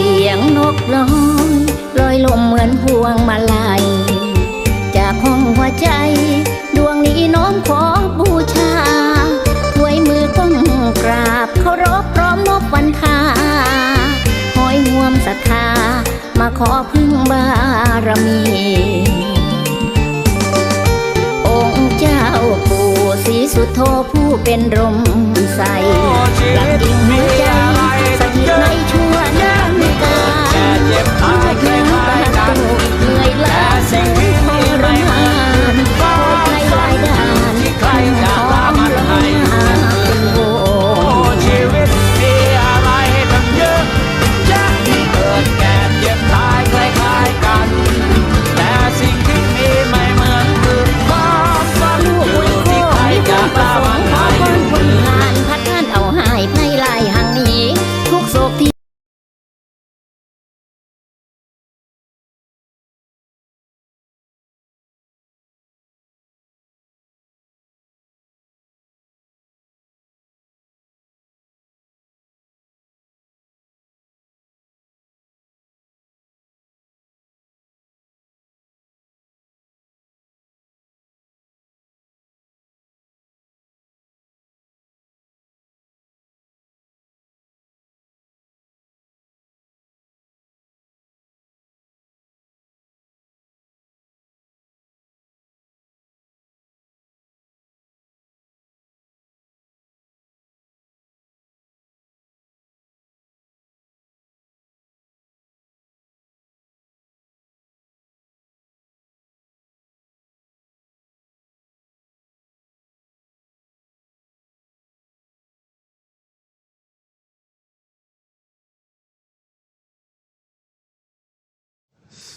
สียงนกร้องลอยลมเหมือนพวงมาลัย จากห้องหัวใจ ดวงนี้น้อมขอบูชาถวยมือก้มกราบเคารพพร้อมนบวันทาหอยห่วมศรัทธา มาขอพึ่งบารมี องค์เจ้าปู่ศรีสุโธผู้เป็นรมใสหลักกิ่งหัวใจ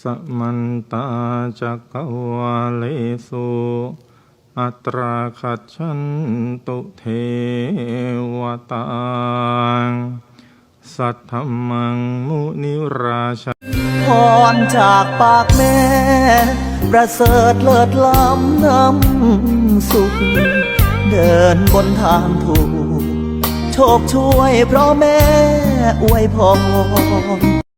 สมันตาจักรวาเลสุอัตราคัจฉันตุเทวตาสัทธมังมุนิราชาพรจากปากแม่ ประเสริฐเลิศล้ำนำสุข เดินบนทางถูก โชคช่วยเพราะแม่อวยพร